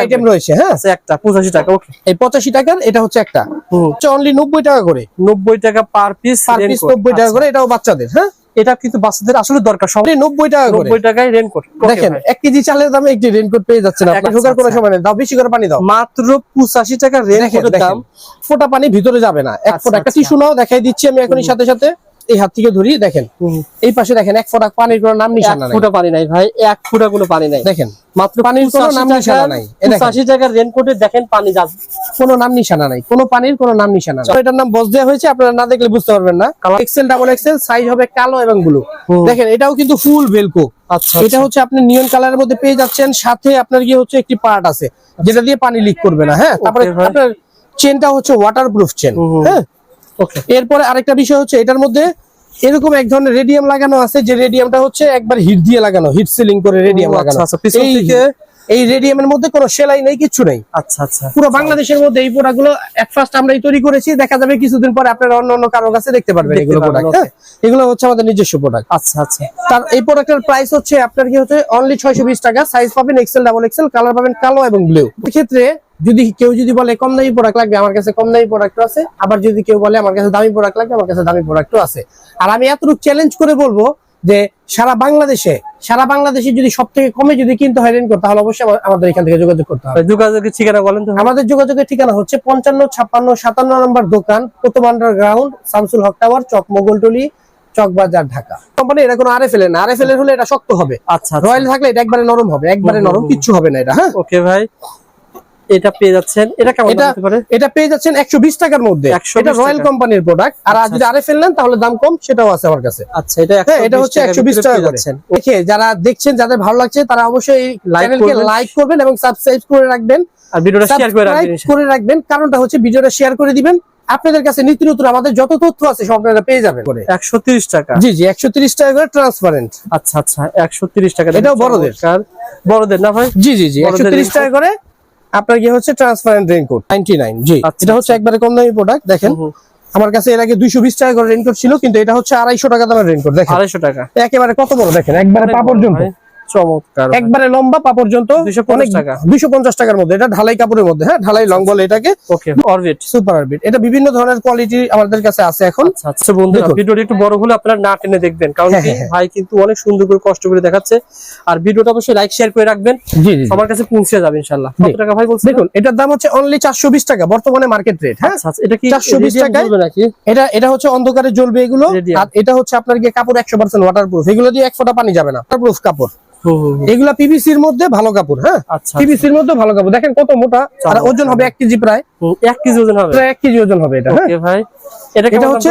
Item রয়েছে হ্যাঁ? একটা পঁচাশি টাকা ওকে। এই পঁচাশি টাকার এটা হচ্ছে একটা। অনলি নব্বই টাকা করে? নব্বই টাকা পার পিস পার পিস নব্বই টাকা করে এটাও বাচ্চাদের হ্যাঁ? এটা কিন্তু বাচ্চাদের আসলে দরকার নব্বই টাকা নব্বই টাকায় রেনকোট দেখেন এক কেজি চালের দামে একটি রেনকোট পেয়ে যাচ্ছেন আপনি। আচ্ছা, ঢোকার কোনো আচ্ছা। সময় নেই দাও বেশি করে পানি দাও। মাত্র পঁচাশি টাকা রেনকোটের দাম। ফোটা পানি ভিতরে যাবে না এক ফোটা। একটা আচ্ছা। টিস্যু নাও দেখাই দিচ্ছি আমি এখনই সাথে সাথে। এই হাত থেকে ধরি দেখেন। এই পাশে দেখেন এক ফোঁটা পানির কোনো নাম নিশানা নাই। ফুটা পানি নাই ভাই এক ফুটা কোনো পানি নাই। দেখেন মাত্র পানির কোনো 85 নাম নিশানা নাই। এ দেখেন। 85 টাকার রেনকোটে দেখেন পানি যাচ্ছে। কোনো নাম নিশানা নাই কোনো পানির কোনো নাম নিশানা নাই। এটার নাম বস দেওয়া হয়েছে আপনারা না দেখলে বুঝতে পারবেন না। এক্সেল ডাবল এক্সেল সাইজ হবে কালো এবং ব্লু দেখেন এটাও কিন্তু ফুল ভেলকো আচ্ছা এটা হচ্ছে আপনি নিয়ন কালারের মধ্যে পেয়ে যাচ্ছেন সাথে আপনার কি হচ্ছে একটি পার্ট আছে যেটা দিয়ে পানি লিক করবে না হ্যাঁ? তারপরে আপনার চেনটা হচ্ছে ওয়াটারপ্রুফ চেন। হ্যাঁ? এরপরে আরেকটা বিষয় হচ্ছে এটার মধ্যে এরকম এক ধরনের রেডিয়াম লাগানো আছে যে রেডিয়ামটা হচ্ছে একবার হিট দিয়ে লাগানো হিট সিলিং করে রেডিয়াম আচ্ছা, লাগানো। আচ্ছা, এই রেডিয়ামের মধ্যে কোনো সেলাই নেই কিছু নেই। আচ্ছা আচ্ছা পুরো বাংলাদেশের মধ্যে এই প্রোডাক্টগুলো এট ফার্স্ট আমরাই তৈরি করেছি দেখা যাবে কিছুদিন পরে আপনারা অন্য অন্য কারোর কাছে দেখতে পারবেন এগুলো প্রোডাক্ট হ্যাঁ? এগুলো হচ্ছে আমাদের নিজস্ব প্রোডাক্ট আচ্ছা আচ্ছা। তার এই প্রোডাক্টের প্রাইস হচ্ছে আপনার কি হচ্ছে অনলি ছয়শো বিশ টাকা সাইজ পাবেন এক্সেল ডাবল এক্সেল কালার পাবেন কালো এবং ব্লু ক্ষেত্রে যদি কেউ যদি বলে কম দামি প্রোডাক্ট লাগবে আমার কাছে কম দামি প্রোডাক্ট আছে। আবার যদি কেউ বলে আমার কাছে দামি প্রোডাক্ট লাগবে আমার কাছে দামি প্রোডাক্টও আছে। আর আমি এতটুকু চ্যালেঞ্জ করে বলব যে সারা বাংলাদেশে সারা বাংলাদেশে যদি সব থেকে কমে যদি কিনতে হয় রেনকোট তাহলে অবশ্যই আমাদের এখান থেকে যোগাযোগ করতে হবে। যোগাযোগের ঠিকানা বলেন তো আমাদের যোগাযোগের ঠিকানা হচ্ছে পঞ্চান্ন ছাপ্পান্ন সাতান্ন নম্বর দোকান প্রথম underground Shamsul Haque tower Chawk Mogholtuli Chawkbazar Dhaka. Company এটা কোনো আরএফএল না। আরএফএল এর হলে এটা শক্ত হবে। আচ্ছা রয়্যাল থাকলে এটা একবারে নরম হবে। একবারে নরম। কিচ্ছু হবে না এটা হ্যাঁ? ওকে ভাই। এটা পেয়ে যাচ্ছেন এটা কেমন হতে পারে? এটা পেয়ে যাচ্ছেন একশো বিশ টাকার মধ্যে। এটা রয়্যাল কোম্পানির প্রোডাক্ট আর আচ্ছা, যদি আরএফএল নেন তাহলে দাম কম সেটাও আছে আমার কাছে। আচ্ছা এটা হ্যাঁ এটা হচ্ছে টাকার একশো বিশ ভিতরে টাকা করে। যাচ্ছেন। দেখে যারা দেখছেন যাদের ভালো লাগছে তারা অবশ্যই চ্যানেলকে লাইক করবেন। এবং সাবস্ক্রাইব করে রাখবেন। আর ভিডিওটা শেয়ার করে রাখবেন করে রাখবেন। কারণটা হচ্ছে ভিডিওটা শেয়ার করে দিবেন। আপনাদের কাছে নিত্য নতুন আমাদের যত তথ্য আছে সব আপনারা পেয়ে যাবেন। একশো তিরিশ টাকা। জি জি একশো তিরিশ টাকা করে ট্রান্সপারেন্ট আচ্ছা আচ্ছা একশো তিরিশ টাকা। এটাও বড়দের। বড়দের না ভাই? জি জি জি একশো? টাকা করে আপনার কি হচ্ছে ট্রান্সপারেন্ট রেনকোট নাইনটি নাইন জি। আচ্ছা, এটা হচ্ছে একবারে কম দামি প্রোডাক্ট দেখেন। আমার কাছে এর আগে দুইশো বিশ টাকা করে রেনকোট ছিল কিন্তু এটা হচ্ছে আড়াইশো টাকা দামের রেনকোট দেখেন। আড়াইশো টাকা। একেবারে কত বড় দেখেন একবারে পা পর্যন্ত। চমৎকার একবারে লম্বা পা পর্যন্ত 250 টাকা। দুইশো পঞ্চাশ টাকার মধ্যে। এটা ঢালাই কাপড়ের মধ্যে। হ্যাঁ ঢালাই লং বলে এটাকে ওকে অরবিট সুপার আরবিট এটা বিভিন্ন ধরনের কোয়ালিটি আমাদের কাছে আছে এখন। আচ্ছা আচ্ছা। বন্ধুরা ভিডিওটা একটু বড় হলে আপনারা না টেনে দেখবেন কারণ হ্যাঁ, কি হ্যাঁ, হ্যাঁ। ভাই কিন্তু অনেক সুন্দর করে কষ্ট করে দেখাচ্ছে। আর ভিডিওটা অবশ্যই লাইক শেয়ার করে রাখবেন। আমার কাছে পৌঁছে যাবে ইনশাআল্লাহ। কত টাকা ভাই বলছেন? দেখুন এটার দাম হচ্ছে অনলি চারশো বিশ টাকা বর্তমানে মার্কেট রেট হ্যাঁ? আচ্ছা আচ্ছা, এটা কি 420 radiant টাকায়? বলবে নাকি? এটা এটা হচ্ছে অন্ধকারে জ্বলবে এগুলো। আর এটা হচ্ছে আপনার গিয়ে কাপড় একশো পার্সেন্ট ওয়াটারপ্রুফ এগুলো দিয়ে এক ফোঁটা পানি যাবে না। ওয়াটারপ্রুফ কাপড়। এগুলা পিভিসির মধ্যে ভালো কাপড় হ্যাঁ? আচ্ছা পিভিসির মধ্যে ভালো কাপড়। দেখেন কত মোটা আর ওজন হবে এক কেজি প্রায়। এক কেজি ওজন হবে? এক কেজি ওজন হবে এটা হ্যাঁ? ভাই। এটা হচ্ছে হচ্ছে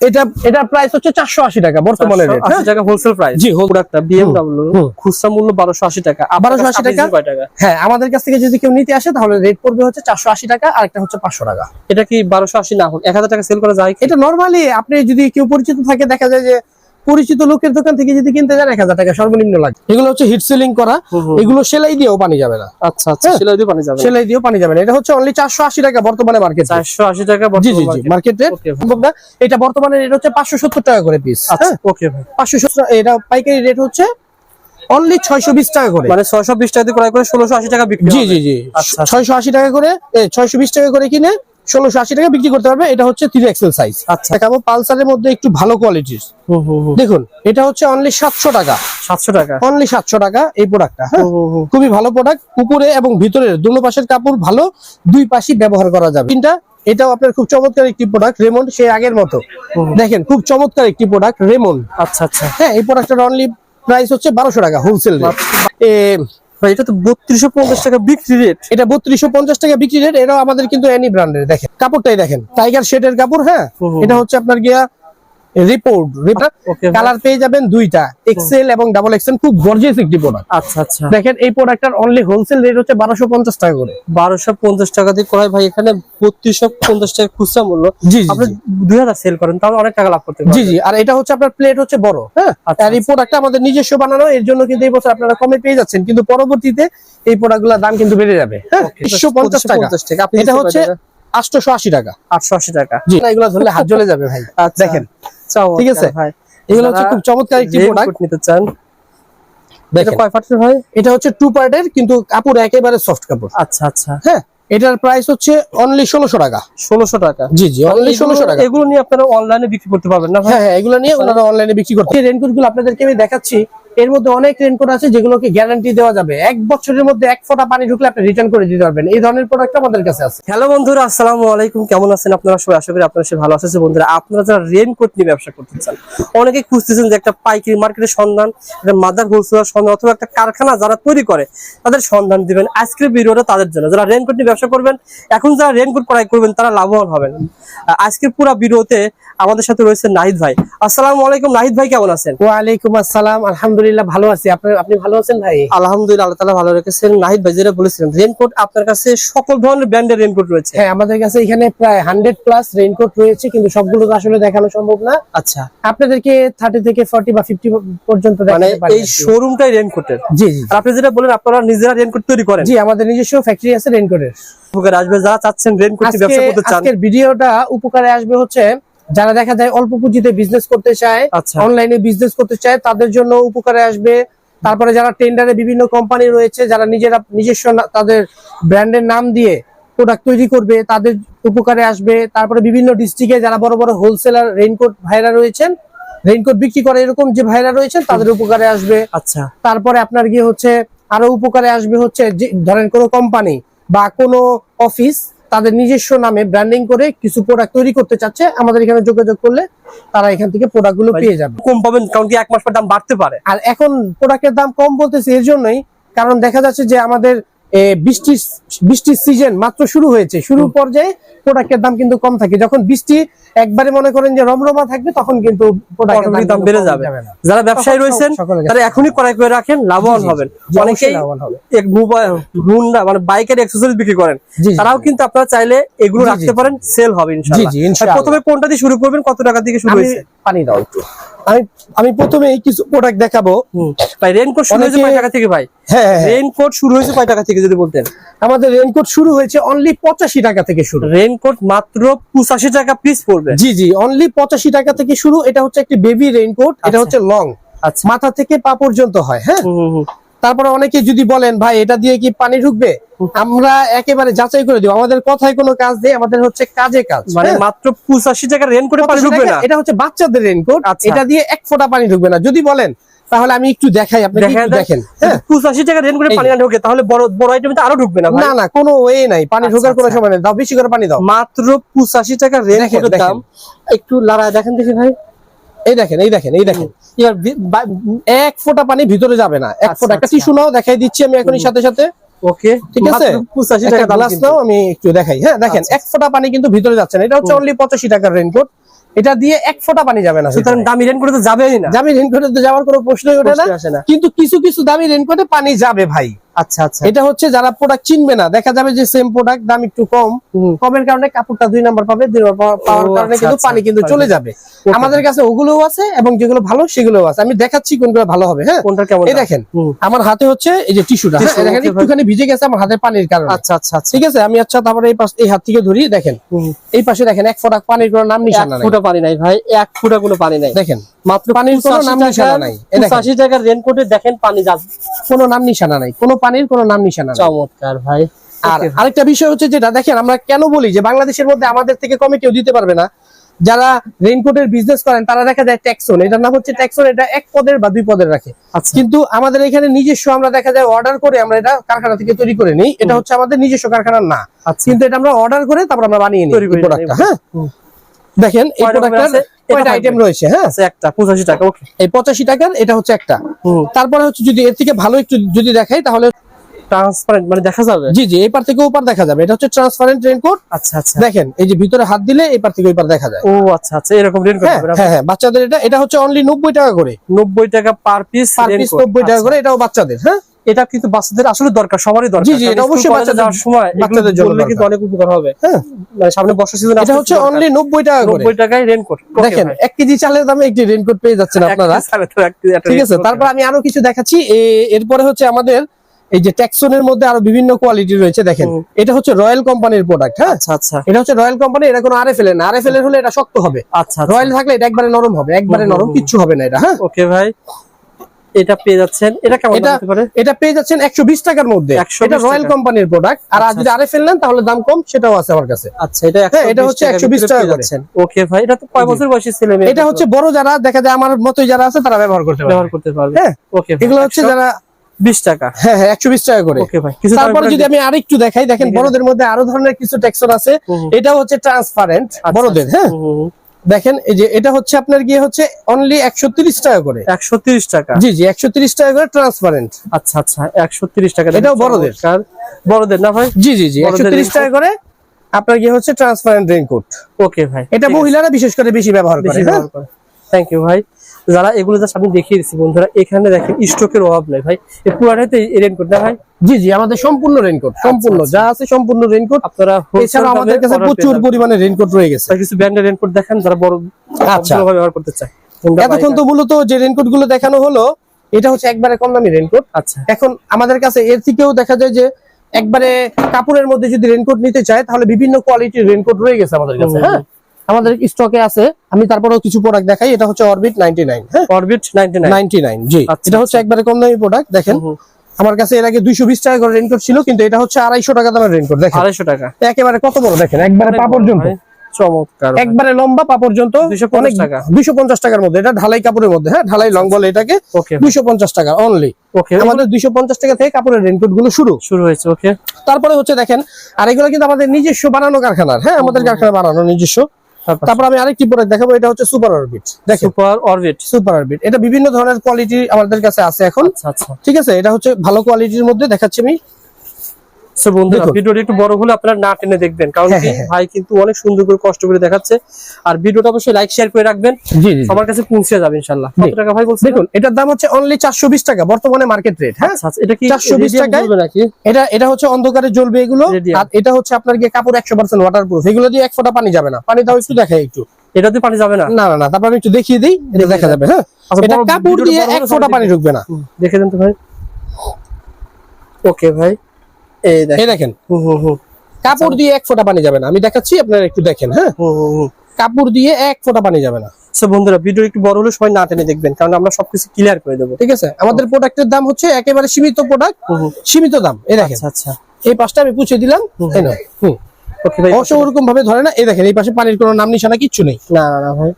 এটা এটা প্রাইস হচ্ছে চারশো আশি টাকা বর্তমানে রেট 480 টাকা হোলসেল প্রাইস জি, whole- প্রোডাক্টটা বিএমডব্লিউ খুচরা মূল্য 1280 টাকা। 1280 টাকা? হ্যাঁ আমাদের কাছ থেকে যদি কেউ নিতে আসে তাহলে রেট পড়বে হচ্ছে চারশো আশি টাকা আর একটা হচ্ছে পাঁচশো টাকা। এটা কি 1280 না হোক 1000 টাকা সেল করা যায় এটা নর্মালি আপনি যদি কেউ পরিচিত থাকে দেখা যায় যে পরিচিত লোকের দোকান থেকে যদি কিনতে যান এক হাজার টাকা সর্বনিম্ন লাগে। এগুলো হচ্ছে হিট সিলিং করা। এগুলো সেলাই দিয়েও পানি যাবে না। আচ্ছা আচ্ছা হ্যাঁ। সেলাই দিয়ে পানি যাবে সেলাই দিয়েও পানি যাবে না। এটা হচ্ছে অনলি চারশো আশি টাকা বর্তমানে মার্কেট 480 টাকা জি জি জি। মার্কেট এটা বর্তমানে রেট হচ্ছে পাঁচশো সত্তর টাকা করে পিস আচ্ছা ওকে ভাই। পাঁচশো সত্তর এটা পাইকারি রেট হচ্ছে অনলি ছয়শো বিশ টাকা করে। মানে 620 টাকা দিয়ে ক্রয় করে 1680 টাকা বিক্রি জি জি জি। আচ্ছা, ছয়শো আশি টাকা করে ছয়শো বিশ টাকা করে কিনে ষোলোশো আশি টাকা বিক্রি করতে পারবে। এটা হচ্ছে থ্রি এক্সেল সাইজ আচ্ছা। দেখাবো পালসারের মধ্যে একটু ভালো কোয়ালিটির। দেখুন এটা হচ্ছে অনলি সাতশো টাকা। 700 টাকা। অনলি সাতশো টাকা এই প্রোডাক্টটা হ্যাঁ। খুবই ভালো প্রোডাক্ট উপরে এবং ভিতরের দুনো পাশের কাপড় ভালো দুই পাশই ব্যবহার করা যাবে। তিনটা এটাও আপনার খুব চমৎকার একটি প্রোডাক্ট রেমন্ড সে আগের মতো। দেখেন খুব চমৎকার একটি প্রোডাক্ট রেমন্ড আচ্ছা আচ্ছা। হ্যাঁ এই প্রোডাক্টের অনলি প্রাইস হচ্ছে বারোশো টাকা হোলসেল ভাই এটা তো 3250 টাকা বিক্রি রেট এটা বত্রিশশো পঞ্চাশ টাকা বিক্রি রেট এটাও আমাদের কিন্তু এনি ব্র্যান্ডের দেখেন কাপড়টাই দেখেন। টাইগার শেডের কাপড় হ্যাঁ। এটা হচ্ছে আপনার গিয়া রিপোর্ট ওকে কালার পেয়ে যাবেন দুইটা এক্সেল এবং ডাবল এক্সেল খুব গর্জিয়াস একটি প্রোডাক্ট আচ্ছা আচ্ছা। দেখেন এই প্রোডাক্টটার অনলি হোলসেল রেট হচ্ছে বারোশো পঞ্চাশ টাকা করে। 1250 টাকা দিয়ে ক্রয় ভাই এখানে 3250 টাকা খুচরা মূল্য। জি আপনি জি। 2000 সেল করেন তাহলে অনেক টাকা লাভ করতে জি পারবেন। জি আর এটা হচ্ছে আপনার প্লেট হচ্ছে বড় হ্যাঁ? আচ্ছা, আর এই প্রোডাক্টটা আমাদের নিজস্ব বানানো এর জন্য কিন্তু এই বছর আপনারা কমে পেয়ে যাচ্ছেন কিন্তু পরবর্তীতে এই প্রোডাক্টগুলোর দাম কিন্তু বেড়ে যাবে হ্যাঁ? পঞ্চাশ টাকা। 2550 টাকা আপনি এটা হচ্ছে আটশোশো আশি টাকা। 880 টাকা। জি এগুলো ধরলে হাত জ্বলে যাবে ভাই। আচ্ছা। দেখেন ঠিক আছে? এগুলো হচ্ছে খুব চমৎকার একটি প্রোডাক্ট নিতে চান এটা দেখেন। কয় পার্টের হয় এটা হচ্ছে টু পার্টের কিন্তু কাপড় একেবারে সফট কাপড়। আচ্ছা আচ্ছা। হ্যাঁ এটার প্রাইস হচ্ছে অনলি ষোলোশো টাকা। ষোলোশো টাকা। জি জি অনলি ষোলোশো টাকা। এগুলো নিয়ে আপনারা অনলাইনে বিক্রি করতে পারবেন না হ্যাঁ হ্যাঁ এগুলো নিয়ে ওনারা অনলাইনে বিক্রি করতে রেনকোটগুলো আপনাদেরকে আমি দেখাচ্ছি। এর মধ্যে অনেক রেনকোট আছে যেগুলোকে গ্যারান্টি দেওয়া যাবে। এক বছরের মধ্যে এক ফোঁটা পানি ঢুকলে আপনি রিটার্ন করে দিতে পারবেন। এই ধরনের প্রোডাক্ট আমাদের কাছে আছে। হ্যালো বন্ধুরা আসসালামু আলাইকুম। কেমন আছেন আপনারা? সবাই আশা করি আপনারা সবাই ভালো আছেন। বন্ধুরা আপনারা যারা রেনকোট নিয়ে ব্যবসা করতে চান অনেকে খুঁজতেছেন যে একটা পাইকারি মার্কেটের সন্ধান একটা মাদার হোলসেলার সন্ধান অথবা একটা কারখানা যারা তৈরি করে তাদের সন্ধান দিবেন আজকের ভিডিওটা তাদের জন্য। যারা রেনকোট নিয়ে ব্যবসা করবেন এখন যারা রেনকোট ক্রয় করবেন তারা লাভবান হবেন। আজকের পুরো ভিডিওতে আমাদের সাথে রয়েছে নাহিদ ভাই। আসসালামু আলাইকুম। নাহিদ ভাই কেমন আছেন? ওয়ালাইকুম আসসালাম। আলহামদুলিল্লাহ ভালো আছি। আপনি আপনি ভালো আছেন ভাই? আলহামদুলিল্লাহ আল্লাহ তালা ভালো রেখেছেন। নাহিদ ভাই যেটা বলেছিলেন রেনকোট আপনার কাছে সকল ধরনের ব্র্যান্ডের রেনকোট রয়েছে। হ্যাঁ আমাদের কাছে এখানে প্রায় হান্ড্রেড প্লাস রেইনকোট রয়েছে কিন্তু সবগুলো তো আসলে দেখানো সম্ভব না। আচ্ছা। আপনাদেরকে থার্টি থেকে ফর্টি বা ফিফটি পর্যন্ত মানে দেখাতে পারি এই শোরুমটাই রেনকোটের জি জি আর আপনি যেটা বলেন আপনারা নিজেরা রেনকোট তৈরি করেন? জি আমাদের নিজস্ব ফ্যাক্টরি আছে রেইনকোটের উপকার আসবে যারা চাচ্ছেন রেনকোট ব্যবসা করতে চান। আজকের ভিডিওটা উপকারে আসবে হচ্ছে যারা দেখা যায় অল্প পুঁজিতে বিজনেস করতে চায় আচ্ছা। অনলাইনে বিজনেস করতে চায় তাদের জন্য উপকারে আসবে। তারপরে যারা টেন্ডারে বিভিন্ন কোম্পানি রয়েছে যারা নিজেরা নিজস্ব তাদের ব্র্যান্ডের নাম দিয়ে প্রোডাক্ট তৈরি করবে তাদের উপকারে আসবে। তারপরে বিভিন্ন ডিস্ট্রিক্টে যারা বড় বড় হোলসেলার রেইনকোট ভাইরা রয়েছেন রেইনকোট বিক্রি করে এরকম যে ভাইরা রয়েছেন তাদের উপকারে আসবে। আচ্ছা। তারপরে আপনার গিয়ে হচ্ছে আরও উপকারে আসবে হচ্ছে ধরেন কোনো কোম্পানি বা কোনো অফিস তাদের নিজস্ব নামে ব্র্যান্ডিং করে কিছু প্রোডাক্ট তৈরি করতে চাচ্ছে আমাদের এখানে যোগাযোগ করলে তারা এখান থেকে প্রোডাক্টগুলো পেয়ে যাবে। কম পাবেন কারণ কি এক মাস পর দাম বাড়তে পারে। আর এখন প্রোডাক্টের দাম কম বলতেছে এর জন্যই কারণ দেখা যাচ্ছে যে আমাদের এ, বৃষ্টির সিজন মাত্র শুরু হয়েছে। শুরু পর্যায়ে প্রোডাক্টের দাম কিন্তু কম থাকে। যখন বৃষ্টি একবারে মনে করেন যে রমরমা থাকবে তখন কিন্তু প্রোডাক্টের দাম বেড়ে যাবে। যারা ব্যবসায়ী রয়েছেন তারা এখনই ক্রয় করে রাখেন লাভবান হবেন। অনেকেই। এক হুন্ডা মানে বাইকের অ্যাক্সেসরিজ বিক্রি করেন। তারাও কিন্তু আপনারা চাইলে এগুলো রাখতে পারেন সেল হবে ইনশাআল্লাহ। প্রথমে কোনটা দিয়ে শুরু করবেন কত টাকা থেকে শুরু হয়েছে? পানি দাও একটু। আমি আমি প্রথমে কিছু প্রোডাক্ট দেখাবো। ভাই রেনকোট শুরু হয়েছে কয় টাকা থেকে ভাই? হ্যাঁ হ্যাঁ, হ্যাঁ। রেনকোট শুরু হয়েছে কয় টাকা থেকে যদি বলতেন? আমাদের রেনকোট শুরু হয়েছে অনলি পঁচাশি টাকা থেকে শুরু। রেনকোট মাত্র পঁচাশি টাকা পিস পড়বে। জি জি অনলি পঁচাশি টাকা থেকে শুরু। এটা হচ্ছে একটি বেবি রেনকোট এটা আচ্ছা। হচ্ছে লং আচ্ছা। মাথা থেকে পা পর্যন্ত হয় হ্যাঁ। তারপরে অনেকে যদি বলেন ভাই এটা দিয়ে কি পানি ঢুকবে? আমরা একেবারে যাচাই করে দিব। আমাদের কথায় কোনো কাজ নেই আমাদের হচ্ছে কাজে কাজ। মানে হ্যাঁ? মাত্র পঁচাশি টাকা রেনকোটে পানি ঢুকবে না? এটা হচ্ছে বাচ্চাদের রেইনকোট আচ্ছা। এটা দিয়ে এক ফোঁটা পানি ঢুকবে না। যদি বলেন তাহলে আমি একটু দেখাই আপনি দেখেন। হ্যাঁ। পঁচাশি টাকা রেনকোটে এই পানি না ঢোকে তাহলে বড় বড় আইটেম আরও ঢুকবে না না না কোনো ওয়ে নাই। পানি আচ্ছা, ঢোকার কোনো আচ্ছা। সময় নেই। দাও বেশি করে পানি দাও। মাত্র পঁচাশি টাকা দেখেন। দাম? একটু লড়াই দেখেন দেখি ভাই। এই দেখেন এই দেখেন এই দেখেন। এক ফোঁটা পানি ভিতরে যাবে না। এক আচ্ছা, ফোঁটা। একটা আচ্ছা। টিস্যু নাও দেখাই দিচ্ছি আমি এখনই সাথে সাথে। ওকে ঠিক আছে? পঁচাশি একটা টাকা গ্লাস নাও আমি একটু দেখাই। হ্যাঁ দেখেন আচ্ছা, এক ফোঁটা পানি কিন্তু ভিতরে যাচ্ছে না। এটা হচ্ছে অনলি পঁচাশি টাকার রেনকোট এটা দিয়ে এক ফোঁটা পানি যাবে না সুতরাং দামি রেনকোটে তো যাবেই না। দামি রেনকোটে তো যাওয়ার কোনো প্রশ্নই ওঠে না। কিন্তু কিছু কিছু দামি রেনকোটে পানি যাবে ভাই। আচ্ছা আচ্ছা। এটা হচ্ছে যারা প্রোডাক্ট চিনবে না দেখা যাবে যে সেম প্রোডাক্ট দাম একটু কম। কমের কারণে কাপড়টা দুই নাম্বার পাবে দুই নাম্বার পাওয়ার কারণে আচ্ছা, কিন্তু আচ্ছা। পানি কিন্তু চলে যাবে। আমাদের কাছে ওগুলোও আছে এবং যেগুলো ভালো সেগুলোও আছে। আমি দেখাচ্ছি কোনগুলো ভালো হবে হ্যাঁ? কোনটা কেমন এই দেখেন আমার হাতে হচ্ছে এই যে টিস্যুটা Tissue, দেখেন একটুখানি ভিজে গেছে আমার হাতে পানির কারণে। আচ্ছা আচ্ছা আচ্ছা। ঠিক আছে? আমি আচ্ছা তারপরে এই পাশ এই হাত থেকে ধরি দেখেন। এই পাশে দেখেন এক ফোঁটা পানির কোনো নাম নিশানা নাই। ফুটা পানি নাই ভাই। এক ফুটা কোনো পানি নাই। দেখেন মাত্র পানির কোনো নাম নিশানা নাই। পঁচাশি টাকার রেনকোটে দেখেন পানি কোনো নাম নিশানা নাই। কোনো পানির কোনো নাম নিশানা চমৎকার ভাই। আর আরেকটা বিষয় হচ্ছে যেটা দেখেন আমরা কেন বলি যে বাংলাদেশের মধ্যে আমাদের থেকে কমে কেউ দিতে পারবে না। যারা রেইনকোটের বিজনেস করেন তারা দেখা যায় ট্যাক্সন এটার নাম হচ্ছে ট্যাক্সন এটা এক পদের বা দুই পদের রাখে। আচ্ছা। কিন্তু আমাদের এখানে নিজস্ব আমরা দেখা যায় অর্ডার করে আমরা এটা কারখানা থেকে তৈরি করে নিই। এটা হচ্ছে আমাদের নিজস্ব কারখানা না। আচ্ছা। কিন্তু এটা আমরা অর্ডার করে তারপর আমরা বানিয়ে নিই। হ্যাঁ। দেখেন এই প্রোডাক্টটার এটা আইটেম রয়েছে হ্যাঁ? আচ্ছা একটা পঁচাশি টাকা ওকে এই পঁচাশি টাকার এটা হচ্ছে একটা। তারপরে হচ্ছে যদি এর থেকে ভালো একটু যদি দেখাই তাহলে ট্রান্সপারেন্ট মানে দেখা যাবে? জি জি এই পার থেকে ওপার দেখা যাবে। এটা হচ্ছে ট্রান্সপারেন্ট রেনকোট আচ্ছা আচ্ছা। দেখেন এই যে ভিতরে হাত দিলে এই পার থেকে ওই পার দেখা যায়। ও আচ্ছা আচ্ছা এরকম রেনকোট হ্যাঁ হ্যাঁ হ্যাঁ বাচ্চাদের এটা এটা হচ্ছে অনলি নব্বই টাকা করে। নব্বই টাকা পার পিস পার পিস নব্বই টাকা করে এটাও বাচ্চাদের হ্যাঁ? এটা কিন্তু বাচ্চাদের আসলে দরকার সবারই দরকার। জি, জি, এটা অবশ্যই কলেজে বাচ্চাদের- সময় বাচ্চাদের জন্য কিন্তু অনেক উপকার হবে। হ্যাঁ। মানে সামনে বর্ষা সিজন এটা হচ্ছে অনলি নব্বই টাকা করে। নব্বই টাকায় রেনকোট দেখেন এক কেজি চালের দামে একটি রেনকোট পেয়ে যাচ্ছেন আপনারা। ঠিক আছে তারপর আমি আরও কিছু দেখাচ্ছি। এরপরে হচ্ছে আমাদের এই যে ট্যাক্সনের মধ্যে আরও বিভিন্ন কোয়ালিটি রয়েছে দেখেন। এটা হচ্ছে রয়্যাল কোম্পানির প্রোডাক্ট হ্যাঁ? আচ্ছা আচ্ছা। এটা হচ্ছে রয়্যাল কোম্পানি এটা কোনো আরএফএল না। আরএফএল এর হলে এটা শক্ত হবে। আচ্ছা রয়্যাল থাকলে এটা একবারে নরম হবে একবারে নরম। কিচ্ছু হবে না এটা হ্যাঁ? ওকে ভাই। এটা পেয়ে যাচ্ছেন এটা কেমন এটা দাম পারে? এটা পেয়ে যাচ্ছেন একশো বিশ টাকার মধ্যে। 120 এটা রয়্যাল কোম্পানির প্রোডাক্ট আর আচ্ছা, যদি আরএফএল নেন তাহলে দাম কম সেটাও আছে আমার কাছে। আচ্ছা এটা হ্যাঁ, এটা হচ্ছে 120 টাকা করে। ওকে ভাই এটা তো কয় বছর বয়সী ছেলে মেয়ে? এটা হচ্ছে বড় যারা দেখা যায় আমার মতোই যারা আছে তারা ব্যবহার করতে ব্যবহার করতে পারবে। হ্যাঁ ওকে এগুলো হচ্ছে যারা বিশ টাকা। হ্যাঁ হ্যাঁ একশো বিশ টাকা করে। ওকে ভাই কিছু তারপরে যদি আমি আরেকটু দেখাই দেখেন বড়দের মধ্যে আরও ধরনের কিছু টেক্সচার আছে। এটা হচ্ছে ট্রান্সপারেন্ট বড়দের হ্যাঁ। দেখেন এই যে এটা হচ্ছে আপনার গিয়ে হচ্ছে অনলি একশো তিরিশ টাকা করে। একশো টাকা। জি জি একশো টাকা করে ট্রান্সপারেন্ট আচ্ছা আচ্ছা একশো টাকা এটাও বড়দের। বড়দের না ভাই? জি জি জি একশো তিরিশ টাকা করে আপনার গিয়ে হচ্ছে ট্রান্সপারেন্ট রেইনকোট ওকে ভাই এটা মহিলারা বিশেষ করে বেশি ব্যবহার করে ব্যবহার করে। থ্যাংক ইউ ভাই। যারা এগুলো জাস্ট আমি দেখিয়ে দিচ্ছি বন্ধুরা এখানে দেখেন স্টকের অভাব নেই ভাই। এই পুরাটাতে রেনকোট না ভাই? জি জি আমাদের সম্পূর্ণ রেইনকোট সম্পূর্ণ আচ্ছা। যা আছে সম্পূর্ণ রেইনকোট আপনারা এছাড়া আমাদের কাছে প্রচুর। পরিমাণে রেইনকোট রয়ে গেছে। কিছু ব্র্যান্ডের রেনকোট দেখান যারা বড় আচ্ছা। ব্যবহার করতে চায়। এতক্ষণ তো? মূলত যে রেইনকোটগুলো দেখানো হলো এটা হচ্ছে একবারে কম দামি রেইনকোট আচ্ছা। এখন আমাদের কাছে এর থেকেও দেখা যায় যে একবারে কাপড়ের মধ্যে যদি রেইনকোট নিতে চায় তাহলে বিভিন্ন কোয়ালিটির রেইনকোট রয়ে গেছে আমাদের কাছে হ্যাঁ? আমাদের স্টকে আছে। আমি তারপরেও কিছু প্রোডাক্ট দেখাই। এটা হচ্ছে অরবিট 99 হ্যাঁ? অরবিট 99 99 জি। আচ্ছা, এটা হচ্ছে একবারে কম দামি প্রোডাক্ট দেখেন। আমার কাছে এর আগে 220 টাকা করে রেইনকোট ছিল কিন্তু এটা হচ্ছে 250 টাকা দামের রেইনকোট দেখেন। 250 টাকা। একেবারে কত বড় দেখেন একবারে পা পর্যন্ত। চমৎকার একবারে লম্বা পা পর্যন্ত 250 অনেক টাকা। 250 টাকার মধ্যে। এটা ঢালাই কাপড়ের মধ্যে হ্যাঁ? ঢালাই লং বলে এটাকে ওকে 250 টাকা অনলি আমাদের 250 টাকা থেকে কাপড়ের রেইনকোটগুলো শুরু। শুরু হয়েছে ওকে তারপরে হচ্ছে দেখেন আর এগুলো কিন্তু আমাদের নিজস্ব বানানো কারখানার হ্যাঁ? আমাদের কারখানা বানানো নিজস্ব। তারপর আমি আরেকটি প্রোডাক্ট দেখাবো এটা হচ্ছে সুপার অরবিট দেখেন। সুপার অরবিট সুপার অরবিট এটা বিভিন্ন ধরনের কোয়ালিটি আমাদের কাছে আছে এখন। আচ্ছা আচ্ছা। ঠিক আছে? এটা হচ্ছে ভালো কোয়ালিটির মধ্যে দেখাচ্ছি আমি। সো বন্ধুরা ভিডিওটা একটু বড় হলে আপনারা না টেনে দেখবেন কারণ হ্যাঁ, কি হ্যাঁ, হ্যাঁ। ভাই কিন্তু অনেক সুন্দর করে কষ্ট করে দেখাচ্ছে। আর ভিডিওটা অবশ্যই লাইক শেয়ার করে রাখবেন। সবার কাছে পৌঁছে যাবে ইনশাআল্লাহ। কত টাকা ভাই বলছেন? দেখুন এটার দাম হচ্ছে অনলি চারশো বিশ টাকা বর্তমানে মার্কেট রেট হ্যাঁ? আচ্ছা আচ্ছা, এটা কি 420 radiant টাকায়? জ্বলবে নাকি? এটা এটা হচ্ছে অন্ধকারে জ্বলবে এগুলো আর এটা হচ্ছে আপনার গিয়ে কাপড় একশো পার্সেন্ট ওয়াটারপ্রুফ এগুলো দিয়ে এক ফোঁটা পানি যাবে না। পানি দাও একটু দেখাই একটু। এটাতে পানি যাবে না? না না না তারপর আমি একটু দেখিয়ে দিই এটা দেখা যাবে হ্যাঁ? আচ্ছা, এটা কাপড় দিয়ে এক ফোঁটা পানি ঢুকবে না। দেখে দেন তো ভাই। ওকে ভাই। এই দেখেন। কাপড় দিয়ে এক ফোঁটা পানি যাবে না। আমি দেখাচ্ছি আপনারা একটু দেখেন হ্যাঁ। কাপড় দিয়ে এক ফোঁটা পানি যাবে না। বন্ধুরা ভিডিও একটু বড় হলে সবাই না টেনে দেখবেন কারণ আমরা সবকিছু ক্লিয়ার করে দেবো। ঠিক আছে? আমাদের প্রোডাক্টের দাম হচ্ছে একেবারে সীমিত প্রোডাক্ট। সীমিত দাম। এই দেখেন। আচ্ছা আচ্ছা। এই পাশটা আমি পুছে দিলাম ওরকম ভাবে ধরে না। এই দেখেন এই পাশে পানির কোনো নাম নিশানা কিচ্ছু নেই। না না না ভাই।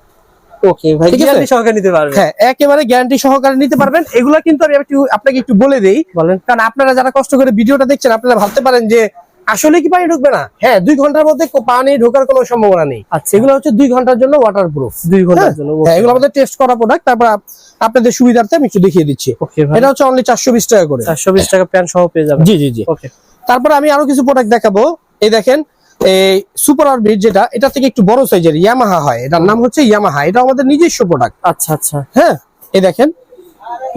ওকে ভাই গ্যারান্টি সহকারে নিতে পারবে হ্যাঁ একেবারে গ্যারান্টি সহকারে নিতে পারবেন। এগুলা কিন্তু আমি একটু আপনাকে একটু বলে দেই। বলেন। কারণ আপনারা যারা কষ্ট করে ভিডিওটা দেখছেন আপনারা ভাবতে পারেন যে আসলে কি পানি ঢুকবে না? হ্যাঁ দুই ঘণ্টার মধ্যে পানি ঢোকার কোনো সম্ভাবনা নেই। আচ্ছা। এগুলো হচ্ছে দুই ঘণ্টার জন্য ওয়াটার প্রুফ দুই ঘণ্টার জন্য হ্যাঁ এগুলো আমাদের টেস্ট করা প্রোডাক্ট তারপর আপনাদের সুবিধার্থে আমি একটু দেখিয়ে দিচ্ছি। এটা হচ্ছে অনলি চারশো বিশ টাকা করে। চারশো বিশ টাকা প্যান্ট সহ পেয়ে যাবে জি জি জি। ওকে তারপর আমি আরও কিছু প্রোডাক্ট দেখাবো। এই দেখেন এই সুপার অরবিট যেটা এটা থেকে একটু বড় সাইজের ইয়ামাহা হয়। এটার নাম হচ্ছে ইয়ামাহা এটা আমাদের নিজস্ব প্রোডাক্ট আচ্ছা আচ্ছা। হ্যাঁ এই দেখেন।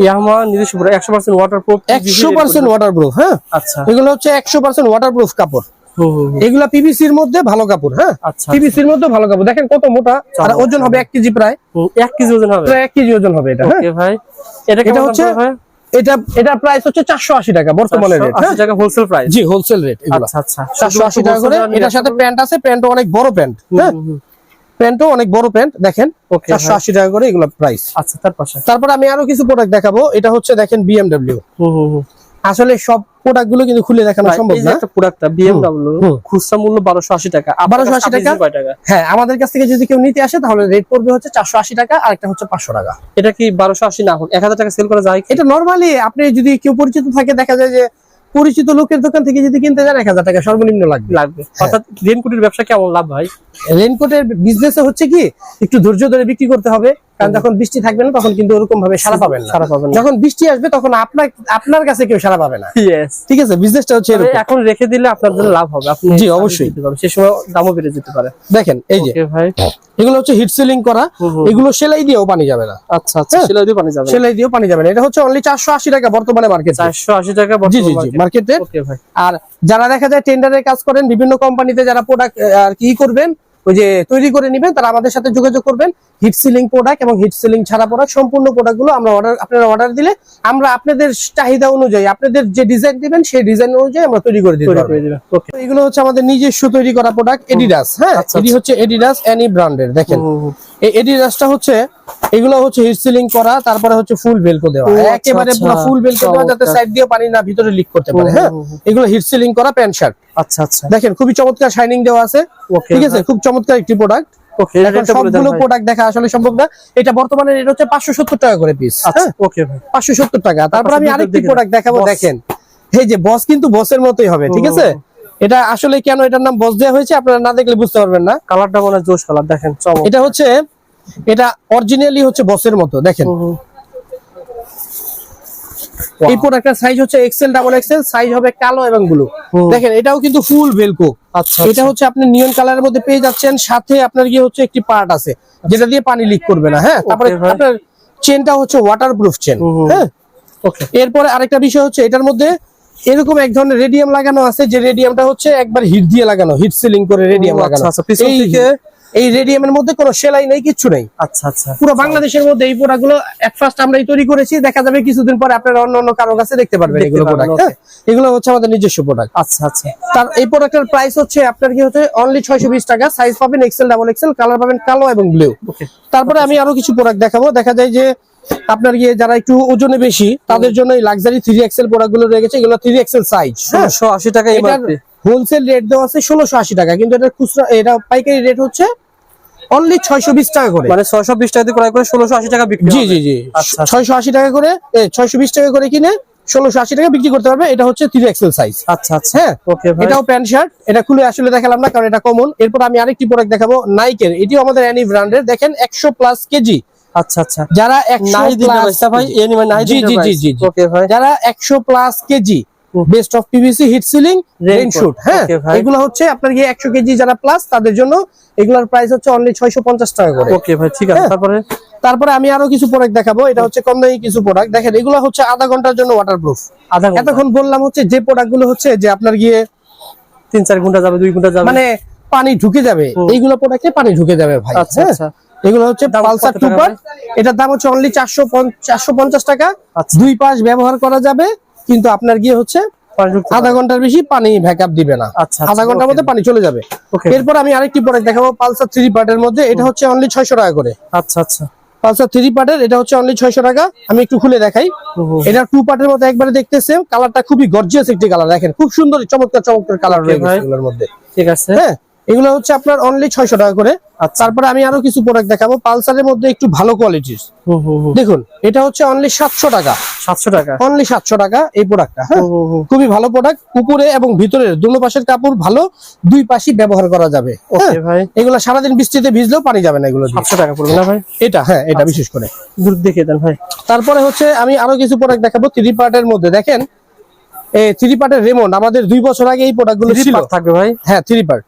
ইয়ামা নিজস্ব একশো পার্সেন্ট ওয়াটার প্রুফ একশো পার্সেন্ট ওয়াটার প্রুফ হ্যাঁ। আচ্ছা। এগুলো হচ্ছে একশো পার্সেন্ট ওয়াটার প্রুফ কাপড়। এগুলা পিভিসির মধ্যে ভালো কাপড় হ্যাঁ। আচ্ছা পিভিসির মধ্যে ভালো কাপড়। দেখেন কত মোটা আর ওজন হবে এক কেজি প্রায়। এক কেজি ওজন হবে? এক কেজি ওজন হবে এটা হ্যাঁ। ভাই এটা এটা হচ্ছে এটা এটা প্রাইস হচ্ছে চারশো আশি টাকা বর্তমানে রেট টাকা হোলসেল প্রাইস জি হোলসেল রেট এগুলো। আচ্ছা আচ্ছা। চারশো আশি টাকা করে এটার সাথে প্যান্ট আছে প্যান্টও অনেক বড় প্যান্ট হ্যাঁ? প্যান্টও অনেক বড় প্যান্ট দেখেন ওকে চারশো আশি টাকা করে এগুলো প্রাইস আচ্ছা তার পাশে। তারপর আমি আরও কিছু প্রোডাক্ট দেখাবো এটা হচ্ছে দেখেন বিএমডব্লিউ আসলে সব প্রোডাক্টগুলো কিন্তু খুলে দেখানো সম্ভব না। একটা প্রোডাক্টটা বিএমডব্লিউ খুচরা মূল্য টাকা 1280 টাকা? হ্যাঁ আমাদের কাছ থেকে যদি কেউ নিতে আসে তাহলে রেট পড়বে হচ্ছে টাকা আর একটা হচ্ছে পাঁচশো টাকা। এটা কি বারোশো আশি না হোক এক হাজার টাকা সেল করা যায় এটা নর্মালি আপনি যদি কেউ পরিচিত থাকে দেখা যায় যে পরিচিত লোকের দোকান থেকে যদি কিনতে যান এক হাজার টাকা সর্বনিম্ন লাগবে। লাগবে। অর্থাৎ রেনকোটের ব্যবসা কেমন? লাভ ভাই রেনকোটের বিজনেসে হচ্ছে কি একটু ধৈর্য ধরে বিক্রি করতে হবে। কারণ যখন বৃষ্টি থাকবে না তখন কিন্তু ওরকম ভাবে সারা পাবেন না। সারা পাবেন যখন বৃষ্টি আসবে তখন আপনার আপনার কাছে কেউ সারা পাবে না। ঠিক আছে? বিজনেসটা হচ্ছে এখন রেখে দিলে আপনার জন্য লাভ হবে। আপনি জি, অবশ্যই। সে সময় দামও বেড়ে যেতে পারে। দেখেন এই যে। ভাই। এগুলো হচ্ছে হিট সিলিং করা। এগুলো সেলাই দিয়েও পানি যাবে না। আচ্ছা আচ্ছা হ্যাঁ। সেলাই দিয়ে পানি যাবে সেলাই দিয়েও পানি যাবে না। এটা হচ্ছে অনলি চারশো আশি টাকা বর্তমানে মার্কেট চারশো আশি টাকা জি জি জি মার্কেট ওকে ভাই। আর যারা দেখা যায় টেন্ডারের কাজ করেন বিভিন্ন কোম্পানিতে যারা প্রোডাক্ট আর কি করবেন ওই যে তৈরি করে নেবেন তারা আমাদের সাথে যোগাযোগ করবেন। হিট সিলিং প্রোডাক্ট এবং হিট সিলিং ছাড়া প্রোডাক্ট সম্পূর্ণ প্রোডাক্টগুলো আমরা অর্ডার আপনারা অর্ডার দিলে আমরা আপনাদের চাহিদা অনুযায়ী আপনাদের যে ডিজাইন দিবেন সেই ডিজাইন অনুযায়ী আমরা তৈরি করে দিতে পারব। এগুলো হচ্ছে আমাদের নিজস্ব তৈরি করা প্রোডাক্ট এডিডাস হ্যাঁ? আচ্ছা, এটি হচ্ছে এডিডাস এনি ব্র্যান্ডের দেখেন। এই এডিডাসটা হচ্ছে এগুলো হচ্ছে হিট সিলিং করা তারপরে হচ্ছে ফুল বেলকো দেওয়া। আচ্ছা, একেবারে আচ্ছা। পুরো ফুল বেলকো দেওয়া যাতে সাইড দিয়ে পানি না ভিতরে লিক করতে পারে হ্যাঁ। এগুলো হিট সিলিং করা প্যান্ট শার্ট আচ্ছা আচ্ছা। দেখেন খুবই চমৎকার শাইনিং দেওয়া আছে। ওকে ঠিক আছে? খুব চমৎকার একটি প্রোডাক্ট সবগুলো প্রোডাক্ট দেখা আসলে সম্ভব না। এটা বর্তমানে রেট হচ্ছে পাঁচশো সত্তর টাকা করে পিস আচ্ছা ওকে ভাই। পাঁচশো সত্তর টাকা। তারপর আমি আরেকটি প্রোডাক্ট দেখাবো দেখেন। এই যে বস কিন্তু বসের মতোই হবে ঠিক আছে? এটা আসলে কেন এটার নাম বস দেওয়া হয়েছে? আপনারা না দেখলে বুঝতে পারবেন না। কালারটা মনে হয় জোশ কালার দেখেন এটা হচ্ছে এটা অরিজিনালি হচ্ছে বসের মতো দেখেন। এই প্রোডাক্টের সাইজ হচ্ছে এক্সেল ডাবল এক্সেল সাইজ হবে কালো এবং ব্লু দেখেন এটাও কিন্তু ফুল ভেলকো আচ্ছা এটা হচ্ছে আপনি নিয়ন কালারের মধ্যে পেয়ে যাচ্ছেন সাথে আপনার কি হচ্ছে একটি পার্ট আছে যেটা দিয়ে পানি লিক করবে না হ্যাঁ? তারপরে আপনার চেনটা হচ্ছে ওয়াটারপ্রুফ চেন। হ্যাঁ? ওকে এরপরে আরেকটা বিষয় হচ্ছে এটার মধ্যে এরকম এক ধরনের রেডিয়াম লাগানো আছে যে রেডিয়ামটা হচ্ছে একবার হিট দিয়ে লাগানো হিট সিলিং করে রেডিয়াম লাগানো। আচ্ছা, এই- এই রেডিয়ামের মধ্যে কোনো সেলাই নেই কিছু নেই। আচ্ছা আচ্ছা। পুরো বাংলাদেশের মধ্যে এই প্রোডাক্টগুলো ফার্স্ট আমরাই তৈরি করেছি দেখা যাবে কিছুদিন পরে আপনারা অন্য অন্য কারও কাছে দেখতে পারবেন এগুলো প্রোডাক্ট হ্যাঁ? এগুলো হচ্ছে আমাদের নিজস্ব প্রোডাক্ট আচ্ছা আচ্ছা। তার এই প্রোডাক্টের প্রাইস হচ্ছে আপনার কি হচ্ছে অনলি ছয়শো বিশ টাকা সাইজ পাবেন এক্সেল ডাবল এক্সেল কালার পাবেন কালো এবং ব্লু তারপরে আমি আরও কিছু প্রোডাক্ট দেখাবো। দেখা যায় যে আপনার গিয়ে যারা একটু ওজনে বেশি তাদের জন্য এই লাক্সারি থ্রি এক্সেল প্রোডাক্টগুলো রয়েছে এগুলো থ্রি এক্সেল সাইজ হ্যাঁ ষোলোশো আশি টাকা এটার হোলসেল রেট দেওয়া আছে ষোলোশো আশি টাকা কিন্তু এটা খুচরা এটা পাইকারি রেট হচ্ছে অনলি ছয়শো বিশ টাকা করে। মানে ছয়শো বিশ টাকা দিয়ে ক্রয় করে ষোলোশো আশি টাকা বিক্রি জি জি জি। আচ্ছা, আচ্ছা। ছয়শো আশি টাকা করে ছয়শো বিশ টাকা করে কিনে ষোলোশো আশি টাকা বিক্রি করতে পারবে। এটা হচ্ছে থ্রি এক্সেল সাইজ আচ্ছা আচ্ছা। হ্যাঁ। ওকে এটাও প্যান্ট শার্ট। এটা খুলে আসলে দেখালাম না কারণ এটা কমন এরপর আমি আরেকটি প্রোডাক্ট দেখাবো নাইকের এটিও আমাদের অ্যানি ব্র্যান্ডের দেখেন একশো প্লাস কেজি। আচ্ছা আচ্ছা। যারা ভাই জি, জি, জি, জি, যারা একশো plus kg best of PVC heat sealing rain suit হ্যাঁ? এগুলো হচ্ছে আপনার গিয়ে একশো কেজি যারা প্লাস তাদের জন্য এগুলোর প্রাইস হচ্ছে অনলি ছয়শো পঞ্চাশ টাকা করে। ওকে ভাই ঠিক আছে। হ্যাঁ। তারপরে? তারপরে আমি আরও কিছু প্রোডাক্ট দেখাবো। এটা হচ্ছে কম দামি কিছু প্রোডাক্ট দেখেন এগুলো হচ্ছে আধা ঘণ্টার জন্য ওয়াটারপ্রুফ আধা ঘণ্টা। এতক্ষণ বললাম হচ্ছে যে প্রোডাক্টগুলো হচ্ছে যে আপনার গিয়ে তিন চার ঘণ্টা যাবে দুই ঘণ্টা যাবে। মানে পানি ঢুকে যাবে। এইগুলো প্রোডাক্টে পানি ঢুকে যাবে ভাই। আচ্ছা হ্যাঁ? আচ্ছা। এগুলো হচ্ছে পালসার টু পার্ট এটার দাম হচ্ছে অনলি চারশো চারশো পঞ্চাশ টাকা। আচ্ছা। দুই পাশ ব্যবহার করা যাবে কিন্তু আপনার গিয়ে হচ্ছে আধা ঘণ্টার বেশি পানি ব্যাকআপ দিবে না। আচ্ছা, আধা আচ্ছা, ঘণ্টার মধ্যে পানি চলে যাবে। এরপর আমি আরেকটি প্রোডাক্ট দেখাবো পালসার থ্রি পার্টের মধ্যে। এটা হচ্ছে অনলি ছয়শো টাকা করে। আচ্ছা আচ্ছা। পালসার থ্রি পার্টের এটা হচ্ছে অনলি ছয়শো টাকা। আমি একটু খুলে দেখাই। এটা টু পার্টের মধ্যে একবারে দেখতেছে। কালারটা খুবই গর্জিয়াস একটি কালার দেখেন খুব সুন্দর চমৎকার চমৎকার কালার Okay, রয়ে গেছে ভাই। এগুলোর মধ্যে। ঠিক আছে। হ্যাঁ? এগুলো হচ্ছে আপনার অনলি ছয়শো টাকা করে। আর তারপরে আমি আরও কিছু প্রোডাক্ট দেখাবো। পালসারের মধ্যে একটু ভালো কোয়ালিটির দেখুন এটা হচ্ছে অনলি সাতশো টাকা। সাতশো টাকা। অনলি সাতশো টাকা এই প্রোডাক্টটা হ্যাঁ। খুবই ভালো প্রোডাক্ট উপরে এবং ভিতরের দুনো পাশের কাপড় ভালো দুই পাশই ব্যবহার করা যাবে। হ্যাঁ? ভাই। এগুলো সারাদিন বৃষ্টিতে ভিজলেও পানি যাবে না এগুলো সাতশো টাকা পড়বে না ভাই? এটা হ্যাঁ এটা আচ্ছা। বিশেষ করে। গ্রুপ দেখিয়ে দেন ভাই। তারপরে হচ্ছে আমি আরও কিছু প্রোডাক্ট দেখাবো থ্রি পার্টের মধ্যে। দেখেন এই থ্রি পার্টের রেমন্ড আমাদের দুই বছর আগে এই প্রোডাক্টগুলো থাকবে ভাই। হ্যাঁ থ্রি পার্ট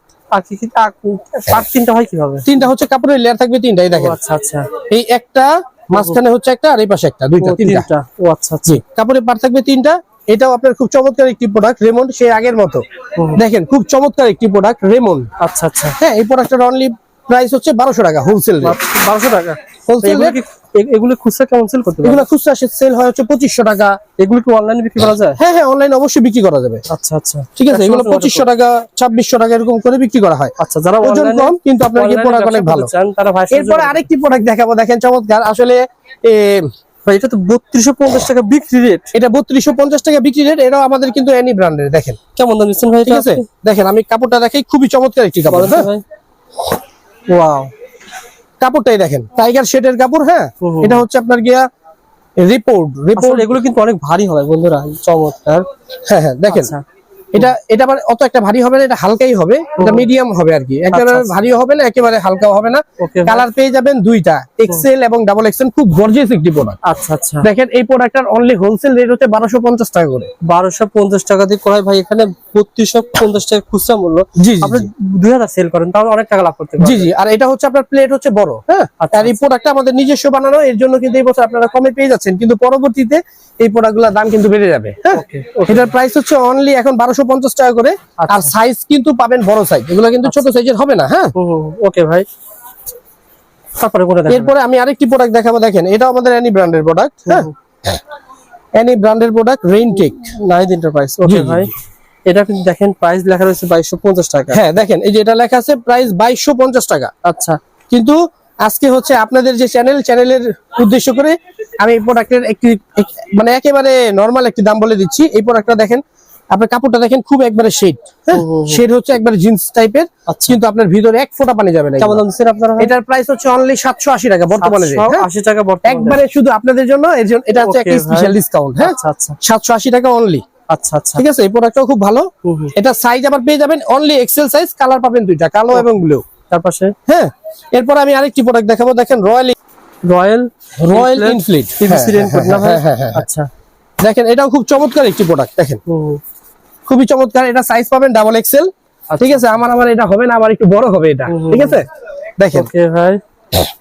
তিনটা হয় কীভাবে? তিনটা হচ্ছে কাপড়ের লেয়ার থাকবে তিনটাই দেখেন। আচ্ছা আচ্ছা। এই একটা মাঝখানে হচ্ছে একটা আর এই পাশে একটা দুইটা তিনটা। ও আচ্ছা আচ্ছা। জি কাপড়ের পার থাকবে তিনটা। এটাও আপনার খুব চমৎকার একটি প্রোডাক্ট রেমন্ড সেই আগের মতো। দেখেন খুব চমৎকার একটি প্রোডাক্ট রেমন্ড আচ্ছা আচ্ছা। হ্যাঁ এই প্রোডাক্টের অনলি প্রাইস হচ্ছে বারোশো টাকা হোলসেল বারোশো টাকা। হোলসেল এগুলো খুচরা কেমন সেল করতে এগুলো খুচরা সেল হয় হচ্ছে পঁচিশশো টাকা। এগুলো কি অনলাইনে বিক্রি করা যায়? হ্যাঁ হ্যাঁ অনলাইনে অবশ্যই বিক্রি করা যাবে। আচ্ছা আচ্ছা। ঠিক আছে এগুলো পঁচিশশো টাকা ছাব্বিশশো টাকা এরকম করে বিক্রি করা হয়। আচ্ছা যারা ওজন কম কিন্তু আপনার কি প্রোডাক্ট অনেক ভালো। চান তারা ভাই এরপরে আরেকটি প্রোডাক্ট দেখাবো দেখেন চমৎকার। আসলে এটা তো বত্রিশশো পঞ্চাশ টাকা বিক্রি রেট এটা বত্রিশশো পঞ্চাশ টাকা বিক্রি রেট এটাও আমাদের কিন্তু এনি ব্র্যান্ডের দেখেন। কেমন দাম দিচ্ছেন ভাই ঠিক আছে? দেখেন আমি কাপড়টা দেখাই খুবই চমৎকার একটি কাপড় হ্যাঁ? ওয়াও কাপড়টাই দেখেন। টাইগার শেডের কাপড় হ্যাঁ। এটা হচ্ছে আপনার গিয়া রিপোর্ট রিপোর্ট এগুলো কিন্তু অনেক ভারী হয় বন্ধুরা চমৎকার। হ্যাঁ হ্যাঁ দেখেন। আচ্ছা। এটা এটা আবার অত একটা ভারী হবে না এটা হালকাই হবে। এটা মিডিয়াম হবে আর কি। একেবারে আচ্ছা। ভারী হবে না একেবারে হালকাও হবে না। কালার পেয়ে যাবেন দুইটা এক্সেল এবং ডাবল এক্সেল খুব গর্জিয়াস একটি প্রোডাক্ট আচ্ছা আচ্ছা। দেখেন এই প্রোডাক্টটার অনলি হোলসেল রেট হচ্ছে বারোশো পঞ্চাশ টাকা করে। বারোশো পঞ্চাশ টাকা দিয়ে করাই ভাই এখানে বত্রিশশো পঞ্চাশ টাকা খুচরা মূল্য। জি আপনি দুই হাজার সেল করেন তাহলে অনেক টাকা লাভ করতে জি পারবেন। জি আর এটা হচ্ছে আপনার প্লেট হচ্ছে বড় হ্যাঁ? আচ্ছা, আর এই প্রোডাক্টটা আমাদের নিজস্ব বানানো এর জন্য কিন্তু এই বছর আপনারা কমে পেয়ে যাচ্ছেন কিন্তু পরবর্তীতে এই প্রোডাক্টগুলোর দাম কিন্তু বেড়ে যাবে হ্যাঁ? এটার প্রাইস হচ্ছে অনলি এখন বারোশো পঞ্চাশ টাকা করে। আচ্ছা। আর সাইজ কিন্তু পাবেন বড় সাইজ এগুলো কিন্তু ছোট সাইজের হবে না হ্যাঁ? ওকে ভাই। তারপরে এরপরে আমি আরেকটি প্রোডাক্ট দেখাবো দেখেন এটা আমাদের এনি ব্র্যান্ডের প্রোডাক্ট হ্যাঁ? এনি ব্র্যান্ডের প্রোডাক্ট রেইনটেক নাইদ এন্টারপ্রাইজ জি, ওকে ভাই। এটা কিন্তু দেখেন প্রাইস লেখা রয়েছে বাইশশো পঞ্চাশ টাকা। হ্যাঁ দেখেন এই যে এটা লেখা আছে প্রাইস বাইশশো পঞ্চাশ টাকা। আচ্ছা। কিন্তু আজকে হচ্ছে আপনাদের যে চ্যানেল চ্যানেলের উদ্দেশ্য করে আমি এই প্রোডাক্টের একটি এক- মানে একেবারে নরমাল একটি দাম বলে দিচ্ছি। এই প্রোডাক্টটা দেখেন আপনার কাপড়টা দেখেন খুব একবারে শেড হ্যাঁ। শেড হচ্ছে একবারে জিন্স টাইপের কিন্তু আপনার ভিতরে এক ফোঁটা পানি যাবে না কেমন দাম আপনারা এটার প্রাইস হচ্ছে অনলি সাতশো আশি টাকা বর্তমানে হ্যাঁ? 780 টাকা বর্তমানে। একবারে শুধু আপনাদের জন্য এর জন্য এটা হচ্ছে একটা স্পেশাল ডিসকাউন্ট হ্যাঁ? আচ্ছা আচ্ছা। সাতশো আশি টাকা অনলি আচ্ছা আচ্ছা। ঠিক আছে? এই প্রোডাক্টটাও খুব ভালো। এটা সাইজ আবার পেয়ে যাবেন অনলি এক্সেল সাইজ কালার পাবেন দুইটা কালো এবং ব্লু তার পাশে? হ্যাঁ? এরপর আমি আরেকটি প্রোডাক্ট দেখাবো দেখেন রয়্যাল রয়্যাল রয়্যাল ইনফ্লিট হ্যাঁ হ্যাঁ হ্যাঁ আচ্ছা। দেখেন এটাও খুব চমৎকার একটি প্রোডাক্ট দেখেন। খুবই চমৎকার এটা সাইজ পাবেন ডাবল এক্সেল ঠিক আছে আমার আবার এটা হবে না আমার একটু বড় হবে এটা। ঠিক আছে? দেখেন। ভাই।